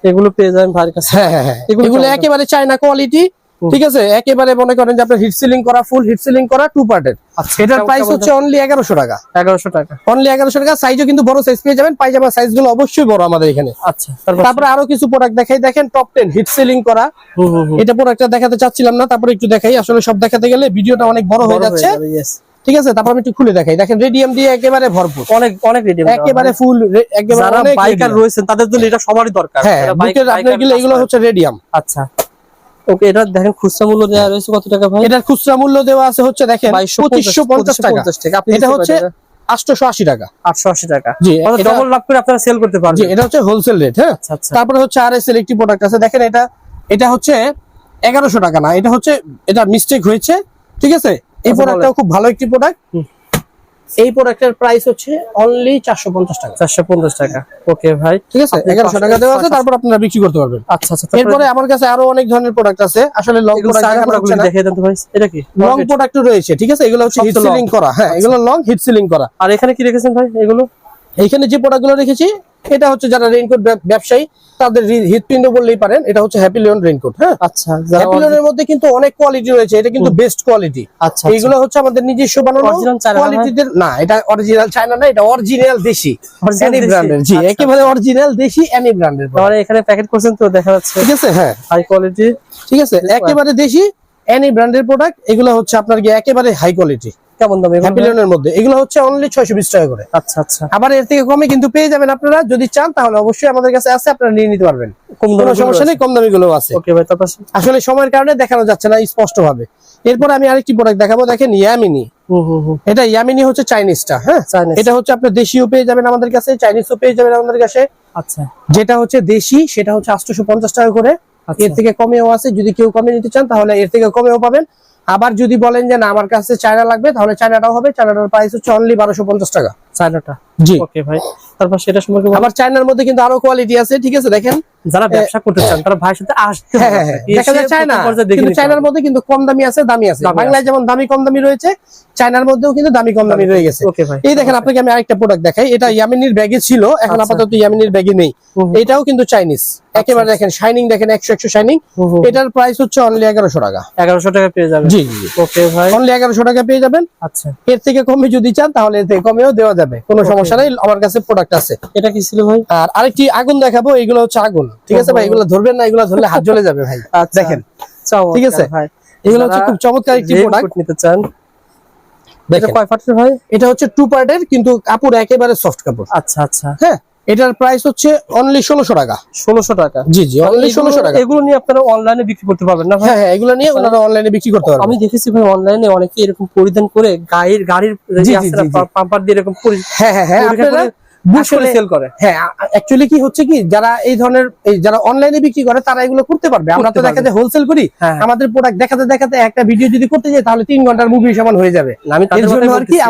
এগুলো পেয়ে যাবেন ভাইয়ের কাছে। হ্যাঁ হ্যাঁ হ্যাঁ। এগুলো একেবারে চায়না কোয়ালিটি ঠিক আছে? একেবারে মনে করেন যে আপনার হিট সিলিং করা ফুল হিট সিলিং করা টু পার্টের আচ্ছা, এটার প্রাইস হচ্ছে অনলি এগারোশো টাকা। এগারোশো টাকা। অনলি এগারোশো টাকা। সাইজও কিন্তু বড় সাইজ পেয়ে যাবেন। পায়জামা সাইজগুলো অবশ্যই বড় আমাদের এখানে। আচ্ছা তারপর? আরও কিছু প্রোডাক্ট দেখাই। দেখেন টপ টেন হিট সিলিং করা। এটা প্রোডাক্টটা দেখাতে চাচ্ছিলাম না তারপরে একটু দেখাই। আসলে সব দেখাতে গেলে ভিডিওটা অনেক বড় হয়ে যাচ্ছে। ঠিক আছে? তারপর আমি একটু খুলে দেখাই। দেখেন রেডিয়াম দিয়ে একেবারে ভরপুর। অনেক অনেক রেডি একেবারে ফুল একেবারে যারা বাইকার। রয়েছেন তাদের জন্য এটা সবারই দরকার। হ্যাঁ যারা বাইক- বুকের আপনার গেলে এগুলো হচ্ছে রেডিয়াম আচ্ছা। ওকে এটা দেখেন খুচরা মূল্য দেওয়া রয়েছে কত টাকা ভাই? এটার খুচরা মূল্য দেওয়া আছে হচ্ছে দেখেন 2250 টাকা। 2550 টাকা। আপনি এটা হচ্ছে কয় টাকা? আটশোশো আশি টাকা। জি, এটা- ডবল লাভ করে আপনারা সেল করতে জি পারবেন এটা হচ্ছে হোলসেল রেট হ্যাঁ? আচ্ছা আচ্ছা। তারপরে হচ্ছে আর এস একটি প্রোডাক্ট আছে। দেখেন এটা এটা হচ্ছে এগারোশো টাকা না এটা হচ্ছে এটা মিস্টেক হয়েছে ঠিক আছে? এই আচ্ছা, প্রোডাক্টটাও খুব ভালো একটি প্রোডাক্ট। এই প্রোডাক্টের প্রাইস হচ্ছে অনলি চারশো পঞ্চাশ টাকা। চারশো পঞ্চাশ টাকা। ওকে ভাই। ঠিক আছে? এগারোশো টাকা দেওয়া আছে তারপর আপনারা বিক্রি করতে পারবেন। আচ্ছা আচ্ছা এরপরে আমার কাছে আরও অনেক ধরনের প্রোডাক্ট আছে। আসলে লং প্রোডাক্ট দেখিয়ে দেন ভাই। এটা কি? লং প্রোডাক্টও রয়েছে ঠিক আছে? এগুলো হচ্ছে হিট সিলিং করা। হ্যাঁ এগুলো লং হিট সিলিং করা। আর এখানে কি রেখেছেন ভাই এগুলো? এইখানে যে প্রোডাক্টগুলো রেখেছি এটা হচ্ছে যারা রেইনকোট ব্যবসায়ী তাদের হৃৎপিণ্ড বললেই পারেন এটা হচ্ছে হ্যাপি লিওন রেইনকোট হ্যাঁ? আচ্ছা হ্যাপি লিওনের মধ্যে কিন্তু অনেক কোয়ালিটি রয়েছে এটা কিন্তু বেস্ট কোয়ালিটি আচ্ছা এইগুলো হচ্ছে আমাদের নিজস্ব বানানো Original China না, কোয়ালিটিদের না এটা অরিজিনাল চায়না না এটা অরিজিনাল দেশি। এনি ব্র্যান্ডের জি আচ্ছা, একেবারে অরিজিনাল দেশি এনি ব্র্যান্ডের মানে এখানে প্যাকেট করছেন তো দেখা যাচ্ছে। ঠিক আছে হ্যাঁ। হাই কোয়ালিটি ঠিক আছে একেবারে দেশি এনি ব্র্যান্ডের প্রোডাক্ট এগুলো হচ্ছে আপনার কি একেবারে হাই কোয়ালিটি কেমন দাম এগুলো? মধ্যে। এগুলো হচ্ছে অনলি ছয়শো বিশ টাকা করে। আচ্ছা আচ্ছা। আবার এর থেকে কমে কিন্তু পেয়ে যাবেন আপনারা। যদি চান তাহলে অবশ্যই আমাদের কাছে আছে আপনারা নিয়ে নিতে পারবেন। কম দামে সমস্যা নেই কম দামি গুলো আছে। ওকে ভাই তারপর আসলে সময়ের কারণে দেখানো যাচ্ছে না স্পষ্ট ভাবে এরপর আমি আরেকটি প্রোডাক্ট দেখাবো দেখেন ইয়ামিনি হুম হুম হুম। এটা ইয়ামিনি হচ্ছে চাইনিজটা হ্যাঁ। এটা হচ্ছে আপনার দেশিও পেয়ে যাবেন আমাদের কাছে চাইনিজও পেয়ে যাবেন আমাদের কাছে। আচ্ছা। যেটা হচ্ছে দেশি সেটা হচ্ছে আটশোশো পঞ্চাশ টাকা করে। আচ্ছা। এর থেকে কমেও আছে যদি কেউ কমে নিতে চান তাহলে এর থেকে কমেও পাবেন। আবার যদি বলেন যে না, আমার কাছে চায়না লাগবে, তাহলে চায়নাটাও হবে। চায়নাটার প্রাইস হচ্ছে অনলি বারোশো পঞ্চাশ টাকা। চায়নাটা? জি। ওকে ভাই। তারপর সেটা সম্পর্কে। আবার চায়নার মধ্যে কিন্তু আরও কোয়ালিটি আছে ঠিক আছে? দেখেন যারা ব্যবসা করতে চান তারা ভাইয়ের সাথে আসতে হ্যাঁ, হ্যাঁ, হ্যাঁ। এসে দেখা যায় চায়না কিন্তু চায়নার মধ্যে কিন্তু কম দামি আছে দামি আছে। বাংলায় যেমন দামি কম দামি রয়েছে চায়নার মধ্যেও কিন্তু দামি কম দামি রয়ে গেছে। ওকে ভাই। এই দেখেন আপনাকে আমি আরেকটা প্রোডাক্ট দেখাই। এটা ইয়ামিনির ব্যাগে ছিল এখন আচ্ছা। আপাতত ইয়ামিনির ব্যাগে নেই। এটাও কিন্তু চাইনিজ একেবারে দেখেন শাইনিং দেখেন একশো একশো শাইনিং হুম হুম। এটার প্রাইস হচ্ছে অনলি এগারোশো টাকা। এগারোশো টাকা পেয়ে যাবে জি জি ওকে ভাই। অনলি এগারোশো টাকা পেয়ে যাবেন। আচ্ছা। এর থেকে কমে যদি চান তাহলে এর থেকে কমেও দেওয়া যাবে। কোনো সমস্যা নেই আমার কাছে প্রোডাক্ট আছে। এটা কি ছিল ভাই? আর আরেকটি আগুন দেখাবো এগুলো হচ্ছে আগুন। ঠিক আছে ভাই এগুলো ধরবেন না এগুলো ধরলে হাত জ্বলে যাবে ভাই। আচ্ছা। দেখেন। ঠিক আছে? ভাই। এগুলো হচ্ছে খুব চমৎকার একটি প্রোডাক্ট নিতে চান দেখেন। কয় পার্টের ভাই? এটা হচ্ছে টু পার্টের কিন্তু কাপড় একেবারে সফট কাপড়। আচ্ছা আচ্ছা। হ্যাঁ? এটার প্রাইস হচ্ছে অনলি ষোলোশো টাকা। ষোলোশো টাকা। জি জি অনলি ষোলোশো টাকা। এগুলো নিয়ে আপনারা অনলাইনে বিক্রি করতে পারবেন না হ্যাঁ হ্যাঁ এগুলো নিয়ে ওনারা অনলাইনে বিক্রি করতে পারবেন। আমি দেখেছি ভাই অনলাইনে অনেকে এরকম পরিধান করে গাড়ির গাড়ির। পাম্পার দিয়ে এরকম হ্যাঁ হ্যাঁ হ্যাঁ আপনারা হ্যাঁ কি হচ্ছে কি যারা এই ধরনের যারা অনলাইনে বিক্রি করে তারা এগুলো করতে পারবে। আমরা তো দেখাতে হোলসেল করি। হ্যাঁ। আমাদের প্রোডাক্ট দেখাতে দেখাতে একটা ভিডিও যদি করতে যাই তাহলে তিন ঘণ্টার মুভি সমান হয়ে যাবে।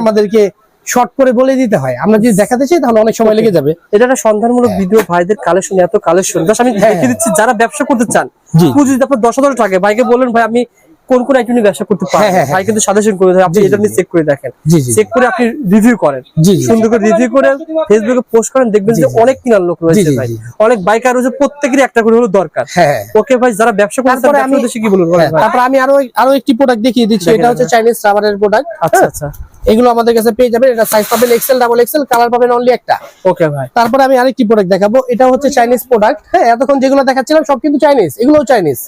আমাদেরকে শর্ট করে বলে দিতে হয়। আমরা যদি দেখাতে চাই তাহলে অনেক সময় লেগে যাবে। এটা একটা সন্ধানমূলক ভিডিও ভাইদের কালেকশন এত কালেকশন আমি হ্যাঁ, দেখিয়ে দিচ্ছি যারা ব্যবসা করতে চান পুঁজি যদি আপনার দশ হাজার টাকা ভাইকে বলেন ভাই আমি কোন কোন আইটেম ব্যবসা করতে পারি হ্যাঁ, হ্যাঁ, ভাই কিন্তু সাজেশন করে আপনি এটা নিয়ে চেক করে দেখেন। চেক করে আপনি রিভিউ করেন। সুন্দর করে রিভিউ করে ফেসবুকে পোস্ট করেন দেখবেন যে অনেক কিনার লোক রয়েছে ভাই। অনেক বাইকার রয়েছে প্রত্যেকেরই একটা করে হলো দরকার। হ্যাঁ ওকে ভাই যারা ব্যবসা করতে চান আমি- কি হ্যাঁ, ভাই? তারপর আমি আরও আরও একটি প্রোডাক্ট দেখিয়ে দিচ্ছি এটা হচ্ছে চাইনিজ রাবারের প্রোডাক্ট আচ্ছা আচ্ছা। এগুলো আমাদের কাছে পেয়ে যাবেন। এটা সাইজ পাবেন এক্সেল ডাবল এক্সেল কালার পাবেন অনলি একটা। ওকে ভাই। তারপরে আমি আরেকটি প্রোডাক্ট দেখাবো। এটা হচ্ছে চাইনিজ প্রোডাক্ট হ্যাঁ এতক্ষণ যেগুলো দেখাচ্ছিলাম সব কিন্তু চাইনিজ এগুলোও চাইনিজ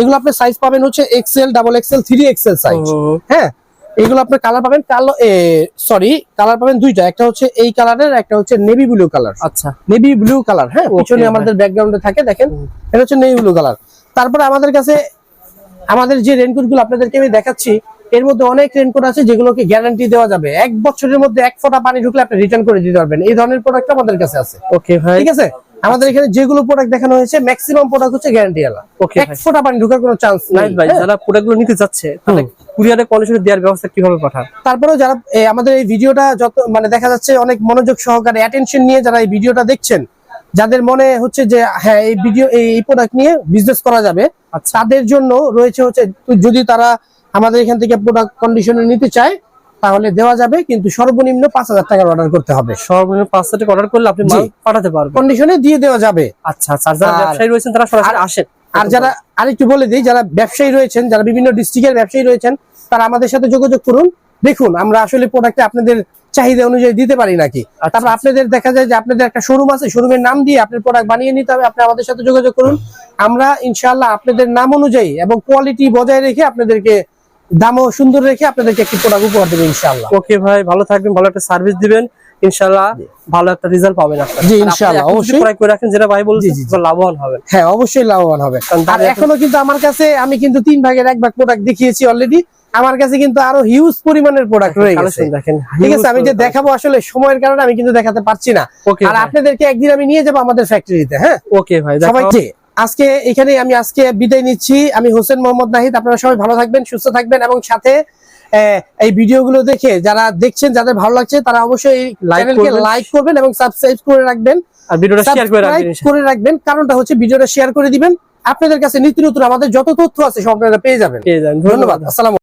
এগুলো আপনি সাইজ পাবেন হচ্ছে XL double XL three XL size হ্যাঁ এগুলো আপনার কালার পাবেন কালো সরি কালার পাবেন দুইটা। একটা হচ্ছে এই কালারের একটা হচ্ছে নেভি ব্লু কালার আচ্ছা। নেভি ব্লু কালার হ্যাঁ পিছনে আমাদের ব্যাকগ্রাউন্ডে থাকে দেখেন। এটা হচ্ছে নেভি ব্লু কালার তারপরে আমাদের কাছে আমাদের যে রেনকোটগুলো আপনাদেরকে আমি দেখাচ্ছি এর মধ্যে অনেক রেনকোট আছে যেগুলোকে গ্যারান্টি দেওয়া যাবে। এক বছরের মধ্যে এক ফোঁটা পানি ঢুকলে আপনি রিটার্ন করে দিতে পারবেন। এই ধরনের প্রোডাক্ট আমাদের কাছে আছে। ওকে ভাই। ঠিক আছে? আমাদের এখানে যেগুলো প্রোডাক্ট দেখানো হয়েছে ম্যাক্সিমাম প্রোডাক্ট হচ্ছে গ্যারান্টি আলা। এক। ফোঁটা পানি ঢোকার কোনো চান্স নাই। ভাই। হ্যাঁ? যারা প্রোডাক্টগুলো নিতে যাচ্ছে তাহলে কুরিয়ারে কন্ডিশনে দেওয়ার ব্যবস্থা কীভাবে পাঠান? তারপরেও যারা আমাদের এই ভিডিওটা যত মানে দেখা যাচ্ছে অনেক মনোযোগ সহকারে অ্যাটেনশন নিয়ে যারা এই ভিডিওটা দেখছেন যাদের মনে হচ্ছে যে হ্যাঁ এই ভিডিও এই প্রোডাক্ট নিয়ে বিজনেস করা যাবে আচ্ছা। তাদের জন্য রয়েছে হচ্ছে যদি তারা আমাদের এখান থেকে প্রোডাক্ট কন্ডিশনে নিতে চায় তাহলে দেওয়া যাবে কিন্তু সর্বনিম্ন পাঁচ হাজার টাকার অর্ডার করতে হবে। সর্বনিম্ন পাঁচ হাজার টাকা অর্ডার করলে আপনি পাঠাতে পারবেন। কন্ডিশনে দিয়ে দেওয়া যাবে। আচ্ছা আচ্ছা আর যারা ব্যবসায়ী রয়েছেন তারা সরাসরি আসেন। আর যারা আরেকটু বলে দিই যারা ব্যবসায়ী রয়েছেন যারা বিভিন্ন ডিস্ট্রিক্টের ব্যবসায়ী রয়েছেন তারা আমাদের সাথে যোগাযোগ করুন। দেখুন আমরা আসলে প্রোডাক্টে আপনাদের চাহিদা অনুযায়ী দিতে পারি নাকি? আচ্ছা, তারপর আপনাদের দেখা যায় যে আপনাদের একটা শোরুম আছে শোরুমের নাম দিয়ে আপনার প্রোডাক্ট বানিয়ে নিতে হবে আপনি আমাদের সাথে যোগাযোগ করুন। আমরা ইনশাআল্লাহ আপনাদের নাম অনুযায়ী এবং কোয়ালিটি বজায় রেখে আপনাদেরকে দামও সুন্দর রেখে আপনাদেরকে একটি প্রোডাক্ট উপহার দেবো ইনশাআল্লাহ। ওকে ভাই ভালো থাকবেন ভালো একটা সার্ভিস দিবেন। ইনশাআল্লাহ ভালো একটা রেজাল্ট পাবেন আপনারা। জি, ইনশাআল্লাহ, অবশ্যই। ক্রয় করে রাখেন যেটা ভাই বলছেন। লাভবান হবেন। হ্যাঁ অবশ্যই লাভবান হবে। আর এখনও কিন্তু আমার কাছে আমি কিন্তু তিন ভাগের এক ভাগ প্রোডাক্ট দেখিয়েছি অলরেডি আমার কাছে কিন্তু আরও হিউজ পরিমাণের প্রোডাক্ট রয়ে গেছে। দেখেন ঠিক আছে আমি যে দেখাবো আসলে সময়ের কারণে আমি কিন্তু দেখাতে পারছি না। ওকে আর আপনাদেরকে একদিন আমি নিয়ে যাব আমাদের ফ্যাক্টরিতে হ্যাঁ? ওকে ভাই সবাই আজকে এখানে আমি আজকে বিদায় নিচ্ছি। আমি হোসেন মোহাম্মদ নাহিদ আপনারা সবাই ভালো থাকবেন সুস্থ থাকবেন এবং সাথে এই ভিডিওগুলো দেখে যারা দেখছেন যাদের ভালো লাগছে তারা অবশ্যই চ্যানেলকে। লাইক করবেন। এবং সাবস্ক্রাইব করে রাখবেন। আর ভিডিওটা শেয়ার করে রাখবেন। করে রাখবেন। কারণটা হচ্ছে ভিডিওটা শেয়ার করে দিবেন। আপনাদের কাছে নিত্য নতুন আমাদের যত তথ্য আছে সব আপনারা পেয়ে যাবেন। পেয়ে যাবেন। ধন্যবাদ। আসসালাম